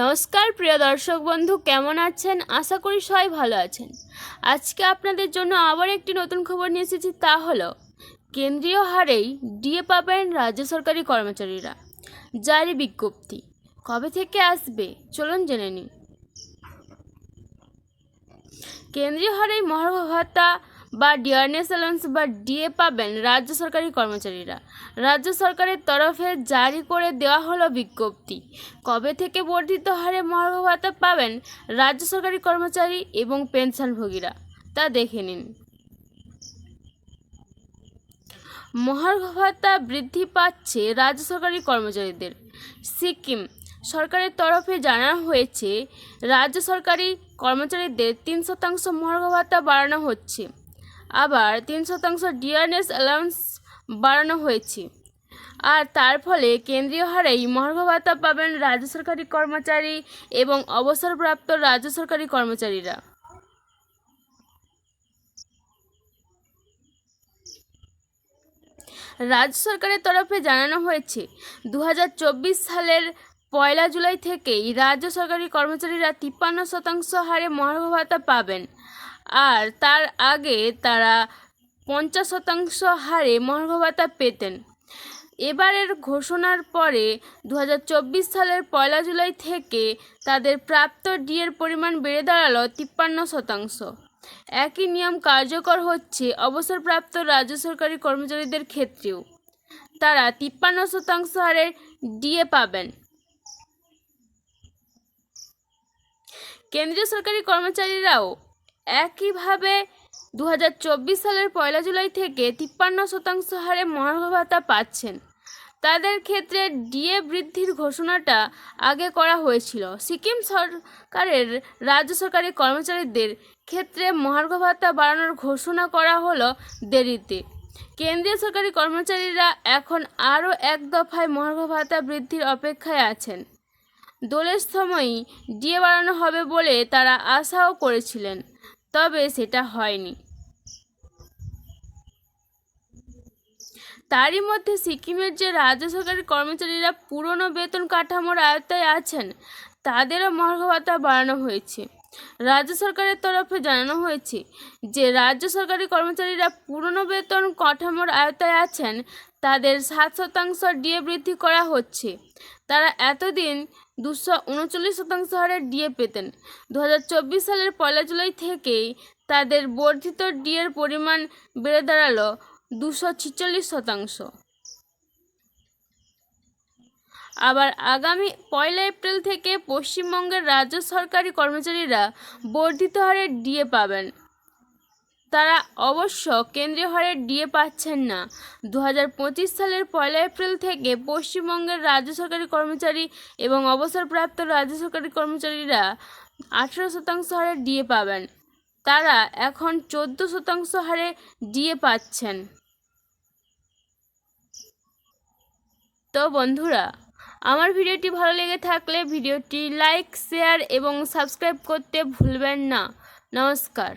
নমস্কার, প্রিয় দর্শক বন্ধু, কেমন আছেন? আশা করি সবাই ভালো আছেন। আজকে আপনাদের জন্য আবার একটি নতুন খবর নিয়ে এসেছি, তা হলো, কেন্দ্রীয় হারেই ডিএ পাবেন রাজ্য সরকারি কর্মচারীরা। জারি বিজ্ঞপ্তি। কবে থেকে আসবে? চলুন জেনে নিন কেন্দ্রীয় হারেই মহার্ঘ ভাতা বা ডিয়ারনেস অ্যালাউন্স বা ডিএ পাবেন রাজ্য সরকারি কর্মচারীরা। রাজ্য সরকারের তরফে জারি করে দেওয়া হলো বিজ্ঞপ্তি। কবে থেকে বর্ধিত হারে মহার্ঘ ভাতা পাবেন রাজ্য সরকারি কর্মচারী এবং পেনশনভোগীরা, তা দেখে নিন। মহার্ঘ ভাতা বৃদ্ধি পাচ্ছে রাজ্য সরকারি কর্মচারীদের। সিকিম সরকারের তরফে জানানো হয়েছে, রাজ্য সরকারি কর্মচারীদের তিন শতাংশ মহার্ঘ ভাতা বাড়ানো হচ্ছে। আবার তিন শতাংশ ডিআরএস অ্যালাউন্স বাড়ানো হয়েছে। আর তার ফলে কেন্দ্রীয় হারেই মহার্ঘ ভাতা পাবেন রাজ্য সরকারি কর্মচারী এবং অবসরপ্রাপ্ত রাজ্য সরকারি কর্মচারীরা। রাজ্য সরকারের তরফে জানানো হয়েছে দু হাজার চব্বিশ সালের পয়লা জুলাই থেকেই রাজ্য সরকারি কর্মচারীরা তিপ্পান্ন শতাংশ হারে মহার্ঘ ভাতা পাবেন। আর তার আগে তারা পঞ্চাশ শতাংশ হারে মহার্ঘ ভাতা পেতেন। এবারের ঘোষণার পরে দু হাজার চব্বিশ সালের পয়লা জুলাই থেকে তাদের প্রাপ্ত ডিএর পরিমাণ বেড়ে দাঁড়াল তিপ্পান্ন শতাংশ। একই নিয়ম কার্যকর হচ্ছে অবসরপ্রাপ্ত রাজ্য সরকারি কর্মচারীদের ক্ষেত্রেও। তারা তিপ্পান্ন শতাংশ হারে ডিএ পাবেন। কেন্দ্রীয় সরকারি কর্মচারীরাও একইভাবে দু হাজার চব্বিশ সালের পয়লা জুলাই থেকে তিপ্পান্ন শতাংশ হারে মহার্ঘ ভাতা পাচ্ছেন। তাদের ক্ষেত্রে ডিএ বৃদ্ধির ঘোষণাটা আগে করা হয়েছিল। সিকিম সরকারের রাজ্য সরকারি কর্মচারীদের ক্ষেত্রে মহার্ঘ ভাতা বাড়ানোর ঘোষণা করা হলো দেরিতে। কেন্দ্রীয় সরকারি কর্মচারীরা এখন আরও এক দফায় মহার্ঘ ভাতা বৃদ্ধির অপেক্ষায় আছেন। দোলের সময়ই ডিএ বাড়ানো হবে বলে তারা আশাও করেছিলেন। তবে সেটা হয়নি। তারই মধ্যে সিকিমের যে রাজ্য সরকারি কর্মচারীরা পুরনো বেতন কাঠামোর আয়ত্তায় আছেন, তাদেরও ভাতা বাড়ানো হয়েছে। রাজ্য সরকারের তরফে জানানো হয়েছে যে, রাজ্য সরকারি কর্মচারীরা পুরনো বেতন কাঠামোর আয়ত্তায় আছেন, তাদের সাত শতাংশ ডিএ বৃদ্ধি করা হচ্ছে। তারা এতদিন দুশো উনচল্লিশ শতাংশ হারে ডিএ পেতেন। দু হাজার চব্বিশ সালের পয়লা জুলাই থেকেই তাদের বর্ধিত ডিএর পরিমাণ বেড়ে দাঁড়াল দুশো ছিচল্লিশ শতাংশ। আবার আগামী পয়লা এপ্রিল থেকে পশ্চিমবঙ্গের রাজ্য সরকারি কর্মচারীরা বর্ধিত হারে ডিএ পাবেন। তারা অবশ্য কেন্দ্রীয় হারে ডিএ পাচ্ছেন না। দু হাজার পঁচিশ সালের পয়লা এপ্রিল থেকে পশ্চিমবঙ্গের রাজ্য সরকারি কর্মচারী এবং অবসরপ্রাপ্ত রাজ্য সরকারি কর্মচারীরা আঠেরো শতাংশ হারে ডিএ পাবেন। তারা এখন চোদ্দ শতাংশ হারে ডিএ পাচ্ছেন। তো বন্ধুরা, আমার ভিডিওটি ভালো লেগে থাকলে ভিডিওটি লাইক, শেয়ার এবং সাবস্ক্রাইব করতে ভুলবেন না। নমস্কার।